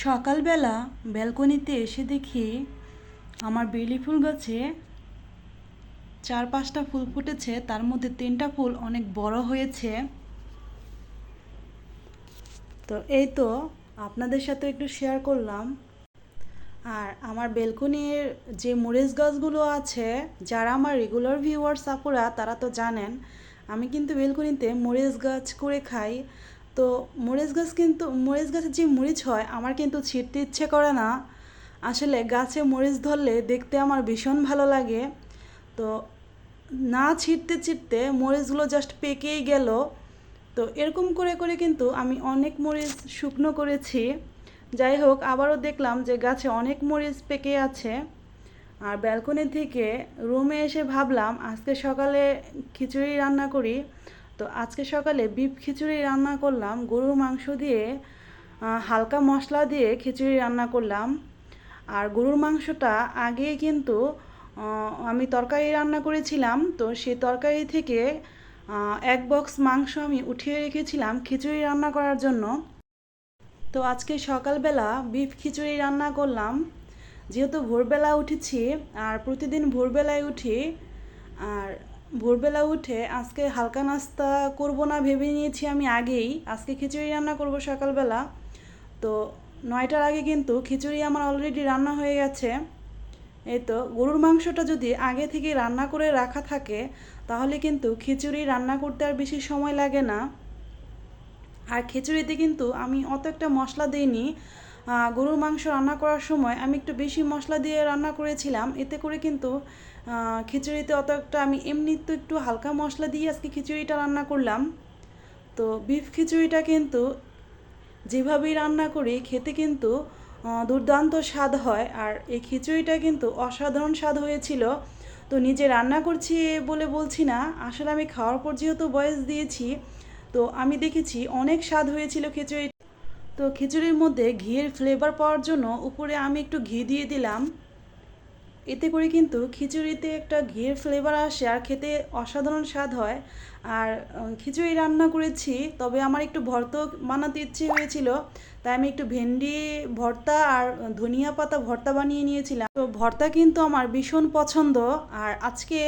সকালবেলা ব্যালকনিতে এসে দেখি আমার বেলি ফুল গাছে চার পাঁচটা ফুল ফুটেছে। তার মধ্যে তিনটা ফুল অনেক বড় হয়েছে। তো এই তো আপনাদের সাথে একটু শেয়ার করলাম। আর আমার বেলকনির যে মরিচ গাছগুলো আছে, যারা আমার রেগুলার ভিউয়ার্স আপুরা, তারা তো জানেন, আমি কিন্তু বেলকনিতে মরিচ গাছ করে খাই। তো মরিচ গাছ কিন্তু, মরিচ গাছের যে মরিচ হয়, আমার কিন্তু ছিঁড়তে ইচ্ছে করে না। আসলে গাছে মরিচ ধরলে দেখতে আমার ভীষণ ভালো লাগে। তো না ছিঁড়তে ছিঁড়তে মরিচগুলো জাস্ট পেকেই গেল। তো এরকম করে করে কিন্তু আমি অনেক মরিচ শুকনো করেছি। যাই হোক, আবারও দেখলাম যে গাছে অনেক মরিচ পেকে আছে। আর ব্যালকনি থেকে রুমে এসে ভাবলাম, আজকে সকালে খিচুড়ি রান্না করি। তো আজকে সকালে বিফ খিচুড়ি রান্না করলাম, গরুর মাংস দিয়ে হালকা মশলা দিয়ে খিচুড়ি রান্না করলাম। আর গরুর মাংসটা আগে কিন্তু আমি তরকারি রান্না করেছিলাম, তো সেই তরকারি থেকে এক বক্স মাংস আমি উঠিয়ে রেখেছিলাম খিচুড়ি রান্না করার জন্য। তো আজকে সকালবেলা বিফ খিচুড়ি রান্না করলাম। যেহেতু ভোরবেলা উঠেছি, আর প্রতিদিন ভোরবেলায় উঠি, আর ভোরবেলা উঠে আজকে হালকা নাস্তা করব না ভেবে নিয়েছি আমি আগেই। আজকে খিচুড়ি রান্না করব সকালবেলা। তো নয়টার আগে কিন্তু খিচুড়ি আমার অলরেডি রান্না হয়ে গেছে। এই তো, গরুর মাংসটা যদি আগে থেকে রান্না করে রাখা থাকে, তাহলে কিন্তু খিচুড়ি রান্না করতে আর বেশি সময় লাগে না। আর খিচুড়িতে কিন্তু আমি অত একটা মশলা দিইনি। গরুর মাংস রান্না করার সময় আমি একটু বেশি মশলা দিয়ে রান্না করেছিলাম। এতে করে কিন্তু খিচুড়িতে অত একটা আমি এমনি তো একটু হালকা মশলা দিয়ে আজকে খিচুড়িটা রান্না করলাম। তো বিফ খিচুড়িটা কিন্তু যেভাবেই রান্না করি, খেতে কিন্তু দুর্দান্ত স্বাদ হয়। আর এই খিচুড়িটা কিন্তু অসাধারণ স্বাদ হয়েছিল। তো নিজে রান্না করছি বলে বলছি না, আসলে আমি খাওয়ার পর যেহেতু বয়স দিয়েছি, তো আমি দেখেছি অনেক স্বাদ হয়েছিল খিচুড়ি তো খিচুড়ির মধ্যে ঘিয়ের ফ্লেভার পাওয়ার জন্য উপরে আমি একটু ঘি দিয়ে দিলাম। এতে করে কিন্তু খিচুড়িতে একটা ঘিয়ের ফ্লেভার আসে আর খেতে অসাধারণ স্বাদ হয়। আর খিচুড়ি রান্না করেছি, তবে আমার একটু ভর্তা বানাতে ইচ্ছে হয়েছিল, তাই আমি একটু ভেন্ডি, ভর্তা আর ধনিয়া পাতা ভর্তা বানিয়ে নিয়েছিলাম। তো ভর্তা কিন্তু আমার ভীষণ পছন্দ, আর আজকে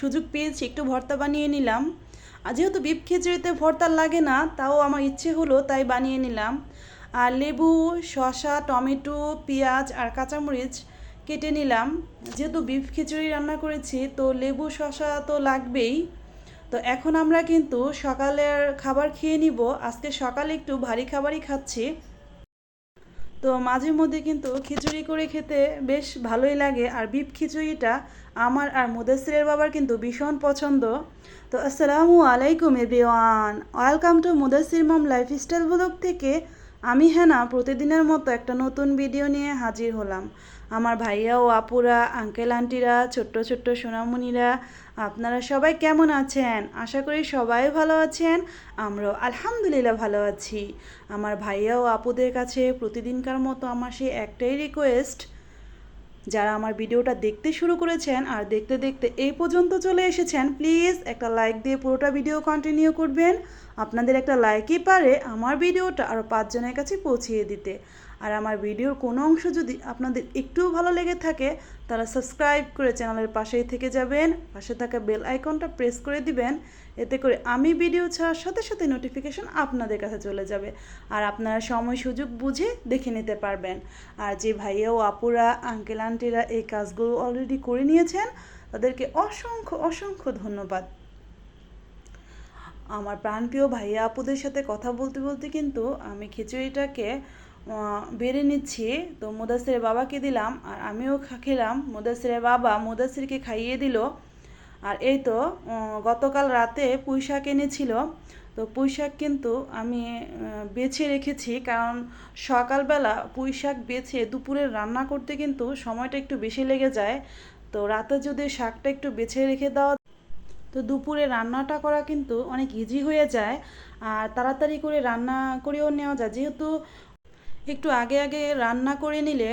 সুযোগ পেয়েছি একটু ভর্তা বানিয়ে নিলাম। আর যেহেতু বিপ খিচুড়িতে ভর্তা লাগে না, তাও আমার ইচ্ছে হলো তাই বানিয়ে নিলাম। লেবু, শসা, টমেটো, পেঁয়াজ আর কাঁচামরিচ কেটে নিলাম। যেহেতু বিফ খিচুড়ি রান্না করেছি, তো লেবু, শসা তো লাগবেই। তো এখন আমরা কিন্তু সকালের খাবার খেয়ে নিব। আজকে সকালে একটু ভারী খাবারই খাচ্ছি। তো মাঝে মধ্যে কিন্তু খিচুড়ি করে খেতে বেশ ভালোই লাগে। আর বিপ খিচুড়িটা আমার আর মুদাসিরের বাবার কিন্তু ভীষণ পছন্দ। তো আসসালামু আলাইকুম, everyone. Welcome to Mudasir mom lifestyle blog থেকে আমি হেনা প্রতিদিনের মতো একটা নতুন ভিডিও নিয়ে হাজির হলাম। আমার ভাইয়া ও আপুরা আঙ্কেল আন্টিরা ছোট্ট ছোট্ট সোনামণিরা, আপনারা সবাই কেমন আছেন? আশা করি সবাই ভালো আছেন, আমরাও আলহামদুলিল্লাহ ভালো আছি। আমার ভাইয়া ও আপুদের কাছে প্রতিদিনকার মতো আমার সেই একটাই রিকোয়েস্ট যারা আমার ভিডিওটা দেখতে শুরু করেছেন আর দেখতে দেখতে এই পর্যন্ত চলে এসেছেন প্লিজ একটা লাইক দিয়ে পুরোটা ভিডিও কন্টিনিউ করবেন। আপনাদের একটা লাইকই পারে আমার ভিডিওটা আরও পাঁচজনের কাছে পৌঁছিয়ে দিতে। আর আমার ভিডিওর কোনো অংশ যদি আপনাদের একটুও ভালো লেগে থাকে, তারা সাবস্ক্রাইব করে চ্যানেলের পাশেই থেকে যাবেন, পাশে থাকা বেল আইকনটা প্রেস করে দিবেন, এতে করে আমি ভিডিও ছাড়ার সাথে সাথে নোটিফিকেশন আপনাদের কাছে চলে যাবে আর আপনারা সময় সুযোগ বুঝে দেখে নিতে পারবেন। আর যে ভাইয়া ও আপুরা, আঙ্কেল, আন্টিরা এই কাজগুলো অলরেডি করে নিয়েছেন, তাদেরকে অসংখ্য অসংখ্য ধন্যবাদ। আমার প্রাণপ্রিয় ভাইয়া আপুদের সাথে কথা বলতে বলতে কিন্তু আমি খিচুড়িটাকে বেড়ে নিচ্ছি। তো মুদাসিরের বাবাকে দিলাম আর আমিও খেলাম। মুদাসিরের বাবা মুদাসিরকে খাইয়ে দিল। আর এই তো গতকাল রাতে পুঁই শাক এনেছিল। তো পুঁই শাক কিন্তু আমি বেছে রেখেছি কারণ সকালবেলা পুঁই শাক বেছে দুপুরে রান্না করতে কিন্তু সময়টা একটু বেশি লেগে যায়। তো রাতে যদি শাকটা একটু বেছে রেখে দেওয়া তো দুপুরে রান্নাটা করা কিন্তু অনেক ইজি হয়ে যায়। আর তাড়াতাড়ি করে রান্না করেও নেওয়া যায়। যেহেতু একটু আগে আগে রান্না করে নিলে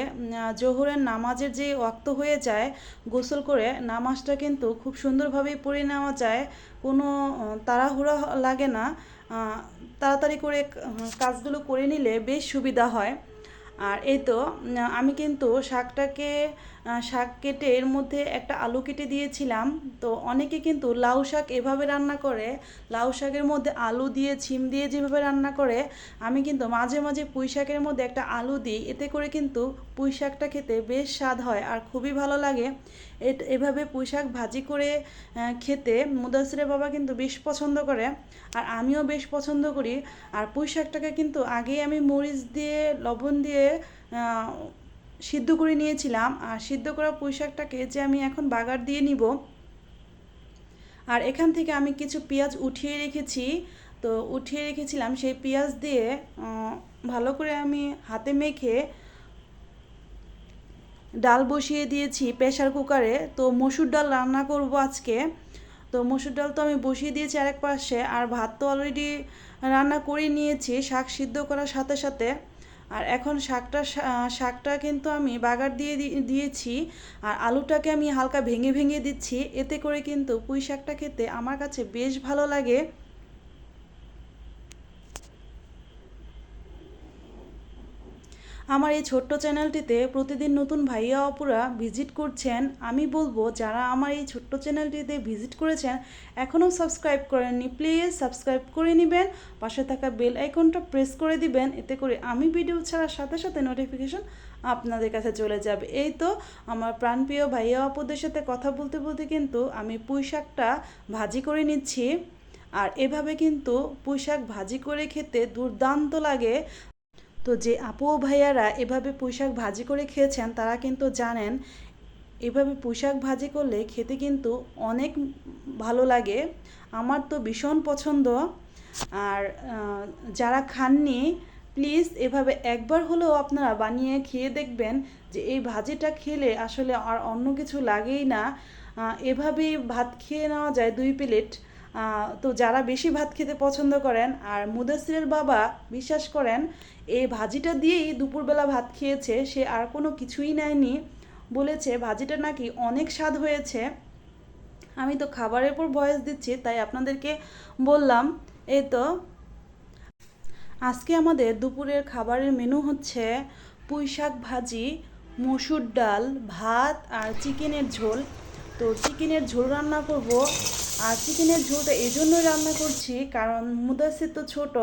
জোহরের নামাজের যে অক্ত হয়ে যায়, গোসল করে নামাজটা কিন্তু খুব সুন্দরভাবেই পড়ে নেওয়া যায়। কোনো তাড়াহুড়া লাগে না। তাড়াতাড়ি করে কাজগুলো করে নিলে বেশ সুবিধা হয়। আর এই তো আমি কিন্তু শাকটাকে শাক কেটে এর মধ্যে একটা আলু কেটে দিয়েছিলাম। তো অনেকে কিন্তু লাউ শাক এভাবে রান্না করে, লাউ শাকের মধ্যে আলু দিয়ে, ছিম দিয়ে যেভাবে রান্না করে, আমি কিন্তু মাঝে মাঝে পুঁই শাকের মধ্যে একটা আলু দিই। এতে করে কিন্তু পুঁই শাকটা খেতে বেশ স্বাদ হয় আর খুবই ভালো লাগে। এভাবে পুঁই শাক ভাজি করে খেতে মুদাসিরের বাবা কিন্তু বেশ পছন্দ করে আর আমিও বেশ পছন্দ করি। আর পুঁই শাকটাকে কিন্তু আগেই আমি মরিচ দিয়ে, লবণ দিয়ে সিদ্ধ করে নিয়েছিলাম আর সিদ্ধ করা পুঁই শাকটাকে যে আমি এখন বাগার দিয়ে নিব। আর এখান থেকে আমি কিছু পেঁয়াজ উঠিয়ে রেখেছি। তো উঠিয়ে রেখেছিলাম সেই পেঁয়াজ দিয়ে ভালো করে আমি হাতে মেখে ডাল বসিয়ে দিয়েছি প্রেসার কুকারে। তো মসুর ডাল রান্না করব আজকে। তো মসুর ডাল তো আমি বসিয়ে দিয়েছি আরেক পাশে আর ভাত তো অলরেডি রান্না করে নিয়েছি, শাক সিদ্ধ করার সাথে সাথে। আর এখন শাকটা শাকটা কিন্তু আমি বাগার দিয়ে দিয়েছি, আর আলুটাকে আমি হালকা ভেঙে ভেঙে দিচ্ছি। এতে করে কিন্তু পুঁই শাকটা খেতে আমার কাছে বেশ ভালো লাগে। আমার এই ছোট্ট চ্যানেলটিতে প্রতিদিন নতুন ভাইয়া অপুরা ভিজিট করছেন। আমি বলব, যারা আমার এই ছোট্ট চ্যানেলটিতে ভিজিট করেছেন এখনও সাবস্ক্রাইব করেননি, প্লিজ সাবস্ক্রাইব করে নেবেন। পাশে থাকা বেল আইকনটা প্রেস করে দিবেন, এতে করে আমি ভিডিও ছাড়ার সাথে সাথে নোটিফিকেশন আপনাদের কাছে চলে যাবে। এই তো, আমার প্রাণপ্রিয় ভাইয়া অপুদের সাথে কথা বলতে বলতে কিন্তু আমি পুঁই শাকটা ভাজি করে নিচ্ছি। আর এভাবে কিন্তু পুঁই শাক ভাজি করে খেতে দুর্দান্ত লাগে। তো যে আপু ভাইয়ারা এভাবে পুঁইশাক ভাজি করে খেয়েছেন, তারা কিন্তু জানেন এভাবে পুঁইশাক ভাজি করলে খেতে কিন্তু অনেক ভালো লাগে। আমার তো ভীষণ পছন্দ। আর যারা খাননি, প্লিজ এভাবে একবার হলেও আপনারা বানিয়ে খেয়ে দেখবেন যে এই ভাজিটা খেলে আসলে আর অন্য কিছু লাগেই না। এভাবেই ভাত খেয়ে নেওয়া যায় দুই প্লেট। তো যারা বেশি ভাত খেতে পছন্দ করেন আর মুদাসিরের বাবা বিশ্বাস করেন, এই ভাজিটা দিয়েই দুপুরবেলা ভাত খেয়েছে, সে আর কোনো কিছুই নেয়নি বলেছে, ভাজিটা নাকি অনেক স্বাদ হয়েছে। আমি তো খাবারের পর ভয়েস দিচ্ছি, তাই আপনাদেরকে বললাম। এই তো, আজকে আমাদের দুপুরের খাবারের মেনু হচ্ছে পুঁই শাক ভাজি, মসুর ডাল, ভাত আর চিকেনের ঝোল। তো চিকেনের ঝোল রান্না করব আর চিকেনের ঝোলটা এই জন্যই রান্না করছি, কারণ মুদাসির তো ছোট,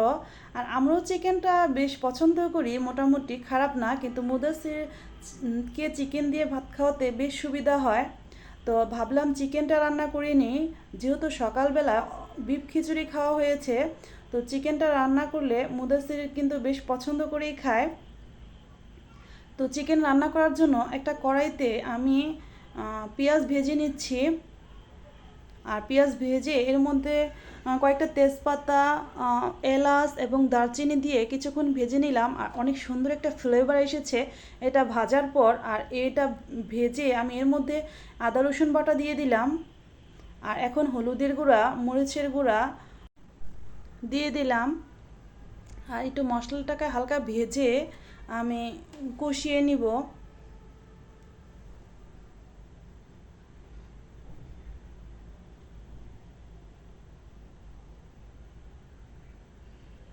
আর আমরাও চিকেনটা বেশ পছন্দ করি, মোটামুটি খারাপ না, কিন্তু মুদাসির কে চিকেন দিয়ে ভাত খাওয়াতে বেশ সুবিধা হয়। তো ভাবলাম চিকেনটা রান্না করে নিই, যেহেতু সকালবেলা বিপ খিচুড়ি খাওয়া হয়েছে, তো চিকেনটা রান্না করলে মুদাসির কিন্তু বেশ পছন্দ করেই খায়। তো চিকেন রান্না করার জন্য একটা কড়াইতে আমি পেঁয়াজ ভেজে নিচ্ছি। আর পেঁয়াজ ভেজে এর মধ্যে কয়েকটা তেজপাতা এলাচ এবং দারচিনি দিয়ে কিছুক্ষণ ভেজে নিলাম। আর অনেক সুন্দর একটা ফ্লেভার এসেছে এটা ভাজার পর। আর এটা ভেজে আমি এর মধ্যে আদা, রসুন বাটা দিয়ে দিলাম। আর এখন হলুদের গুঁড়া, মরিচের গুঁড়া দিয়ে দিলাম। আর একটু মশলাটাকে হালকা ভেজে আমি কষিয়ে নিব।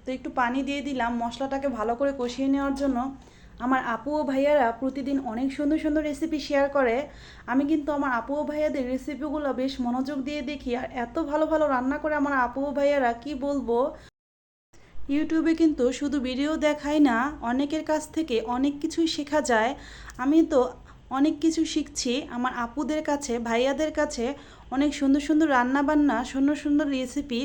তো একটু পানি দিয়ে দিলাম মশলাটাকে ভালো করে কষিয়ে নেওয়ার জন্য। আমার আপু ও ভাইয়ারা প্রতিদিন অনেক সুন্দর সুন্দর রেসিপি শেয়ার করে। আমি কিন্তু আমার আপু ও ভাইয়াদের রেসিপিগুলো বেশ মনোযোগ দিয়ে দেখি আর এত ভালো ভালো রান্না করে আমার আপু ও ভাইয়ারা কি বলব? ইউটিউবে কিন্তু শুধু ভিডিও দেখাই না, অনেকের কাছ থেকে অনেক কিছুই শেখা যায়। আমি তো অনেক কিছু শিখছি। আমার আপুদের কাছে, ভাইয়াদের কাছে অনেক সুন্দর সুন্দর রান্না বান্না সুন্দর সুন্দর রেসিপি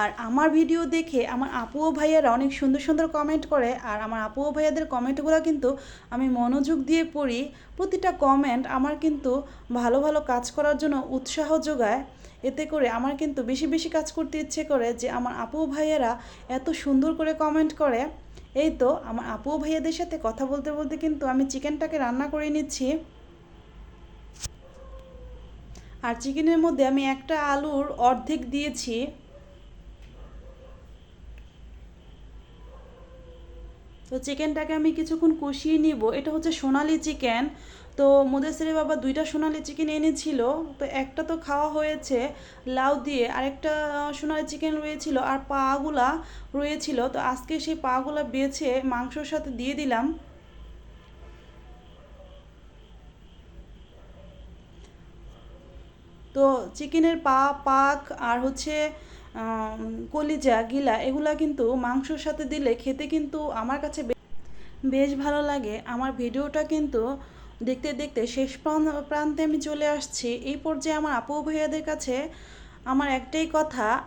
আর আমার ভিডিও দেখে আমার আপু ও ভাইয়ারা অনেক সুন্দর সুন্দর কমেন্ট করে আর আমার আপু ও ভাইয়াদের কমেন্টগুলো কিন্তু আমি মনোযোগ দিয়ে পড়ি। প্রতিটা কমেন্ট আমার কিন্তু ভালো ভালো কাজ করার জন্য উৎসাহ যোগায়। এতে করে আমার কিন্তু বেশি বেশি কাজ করতে ইচ্ছে করে যে আমার আপু ভাইয়েরা এত সুন্দর করে কমেন্ট করে। এই তো, আমার আপু ভাইয়াদের সাথে কথা বলতে বলতে কিন্তু আমি চিকেনটাকে রান্না করে নিচ্ছি। আর চিকেনের মধ্যে আমি একটা আলুর অর্ধেক দিয়েছি। তো চিকেনটাকে আমি কিছুক্ষণ কষিয়ে নিব। এটা হচ্ছে সোনালি চিকেন। তো মুদেসের বাবা দুইটা সোনালি চিকেন এনেছিল। তো একটা তো খাওয়া হয়েছে লাউ দিয়ে, আরেকটা সোনালি চিকেন রয়েছিল আর পাগুলা রয়েছিল। তো আজকে সেই পাগুলা বেছে মাংসর সাথে দিয়ে দিলাম। তো চিকেনের পা পাক আর হচ্ছে কলিজা, গিলা, এগুলা কিন্তু মাংসর সাথে দিলে খেতে কিন্তু আমার কাছে বেশ ভালো লাগে। আমার ভিডিওটা কিন্তু দেখতে দেখতে শেষ প্রান- প্রান্তে আমি চলে আসছি। এই পর্যায়ে আমার আপু ভাইয়াদের কাছে আমার একটাই কথা,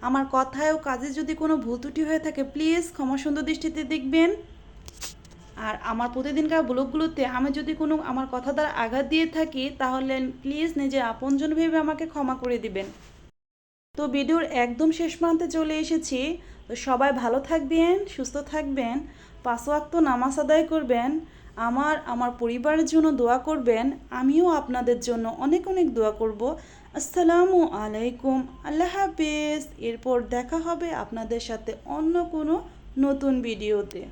আমার কথায় ও কাজে যদি কোনো ভুল ত্রুটি হয়ে থাকে প্লিজ ক্ষমা সুন্দর দৃষ্টিতে দেখবেন। আর আমার প্রতিদিনকার ব্লগগুলোতে আমি যদি কোনো আমার কথা দ্বারা আঘাত দিয়ে থাকি, তাহলে প্লিজ নিজের আপনজন ভেবে আমাকে ক্ষমা করে দিবেন। তো ভিডিওর একদম শেষ প্রান্তে চলে এসেছি। তো সবাই ভালো থাকবেন, সুস্থ থাকবেন পাঁচ ওয়াক্ত নামাজ আদায় করবেন, আমার আমার পরিবারের জন্য দোয়া করবেন, আমিও আপনাদের জন্য অনেক অনেক দোয়া করব। আসসালামু আলাইকুম, আল্লাহ হাফিজ। এরপর দেখা হবে আপনাদের সাথে অন্য কোনো নতুন ভিডিওতে।